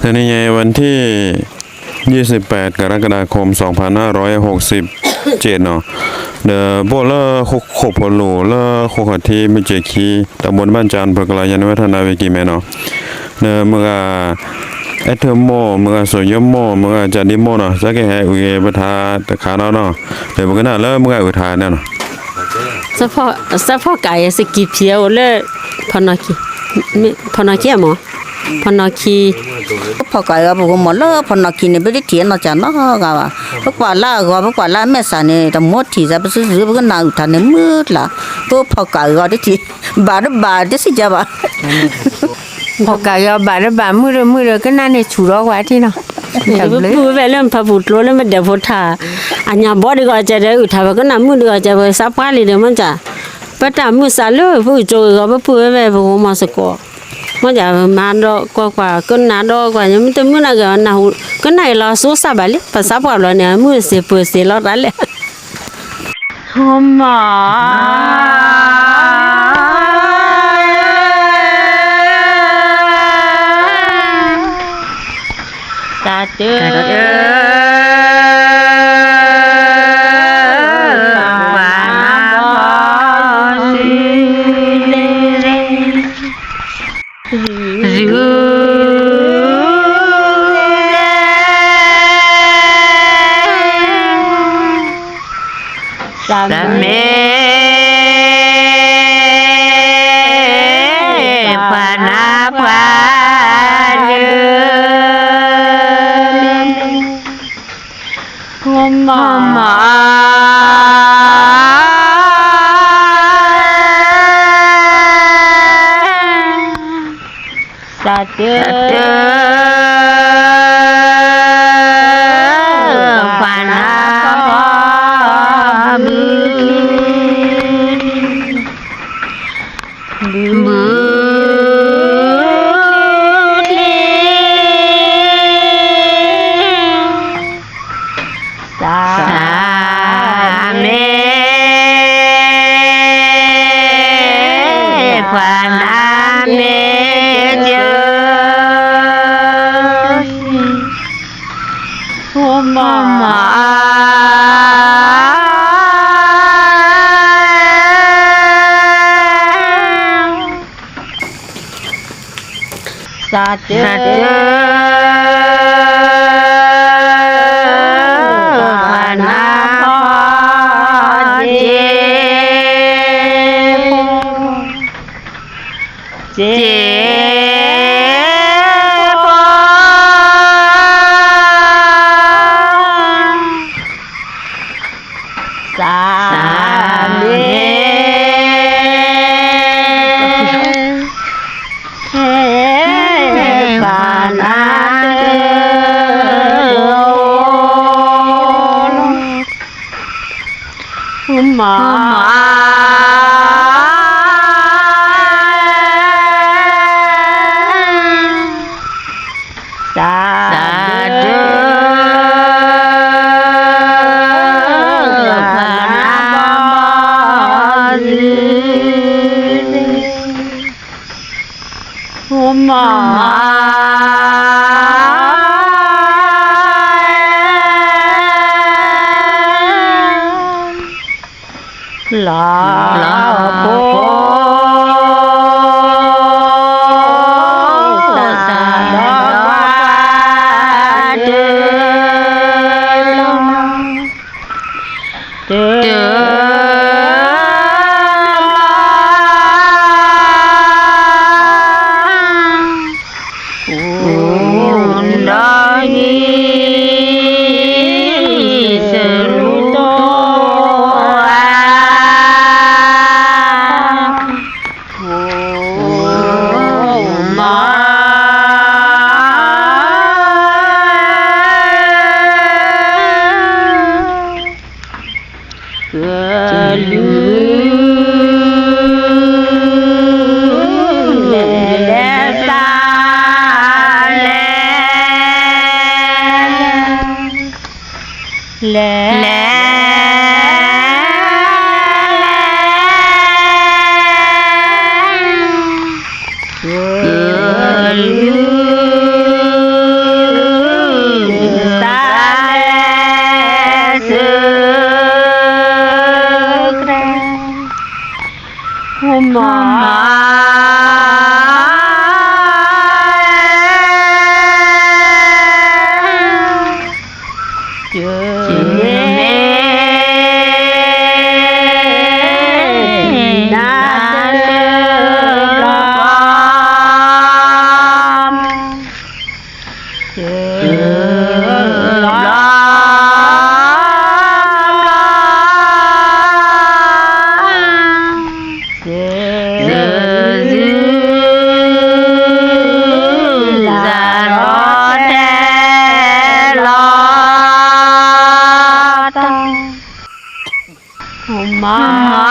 แต่ในไงวันที่ 28 กรกฎาคม 2567เนาะเดอโบเลอร์โคพลูเลอร์โคขทีมิเจคีตำบลบ้านจานเพกลายันวัฒนาเวกีแม่เนาะเนอเมื่อไอเทอร์โมเมื่อสยมโมเมื่อจันดิโมเนาะสักแห่อุเยปทาตะขาเนาะเนาะเดี๋ยวมันก็น่าเริ่มเมื่ออุทาเนี่ยเนาะสะพอสะพอไก่สกิเพียวเลยพนอคีพนอคีอะหมอ พอนอคีพอไก่ก็บอกหมดแล้วพอนักกินเนี่ยไม่ได้เถียนมาจากนอกก็ว่าพวกว่าล่าก็พวกว่าล่าแม่สาเนี่ยแต่หมดที่จะไปซื้อหรือพวกนาอุทานเนี่ยมืดละตัวพอไก่ก็ได้ที่บาดบาดจะสิจ้าบ่พอไก่ยอบาดบามือเรมือเรก็น่าในชูรอกไว้ที่เนาะเดี๋ยวพูดไปเรื่องพระบุตรแล้วมันเดี๋ยวพุทธาอันยาบอดีก็จะได้อุทาก็นำมือดีก็จะไปซับปาลีเดี๋ยวมันจะปะตามือสาเลยผู้โจก็ไปพูดไปพวกมาสกอ mà giờ mà đó qua qua con nào đó qua nhưng mà tôi muốn là cái nào. Cái này là số sao bảy lít và sáu bảy rồi nè muốn xì bự xì lót ra liền hôm mà. Trời ơi นาปาเดือนหอมหอมสาเ 萨迪亚，哦，阿那哈迪，杰。妈。妈 Mama. Mama.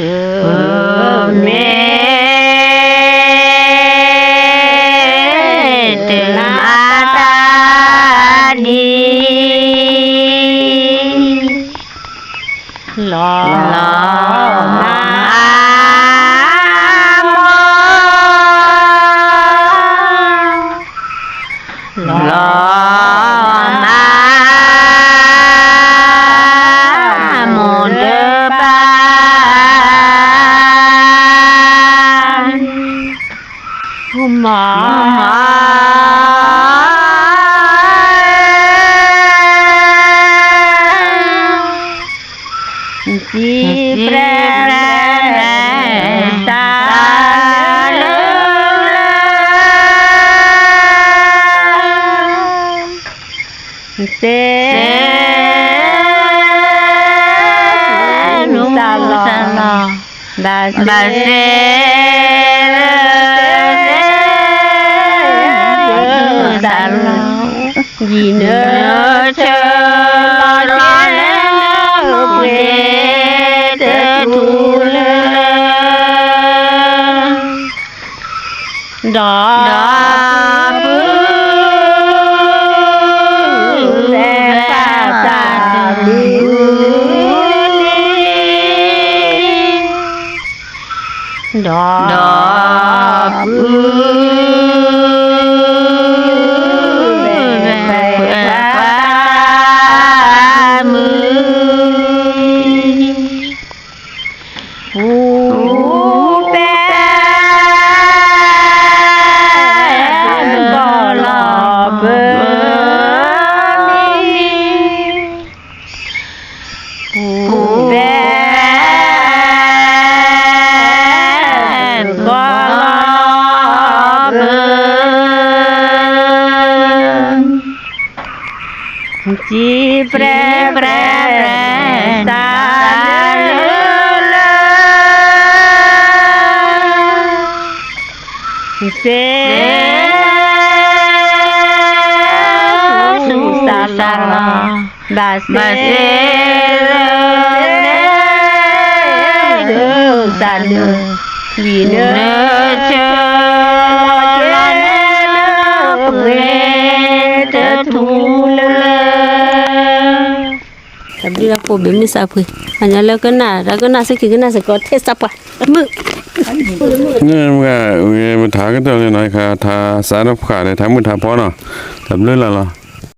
Yeah. vì nữa chờ đó là về để thu lên đó pre pre pre salula se susala basela salu Vino, Vino, aku bim ni sapu hanya lo kena ra kena sikit kena sekot tes apa mu เนี่ยมันก็มันถาก็ตัวเนี่ยนะค่ะทาสารพัดเลยทามือทาพอเนาะทำเรื่องอะไรเนาะ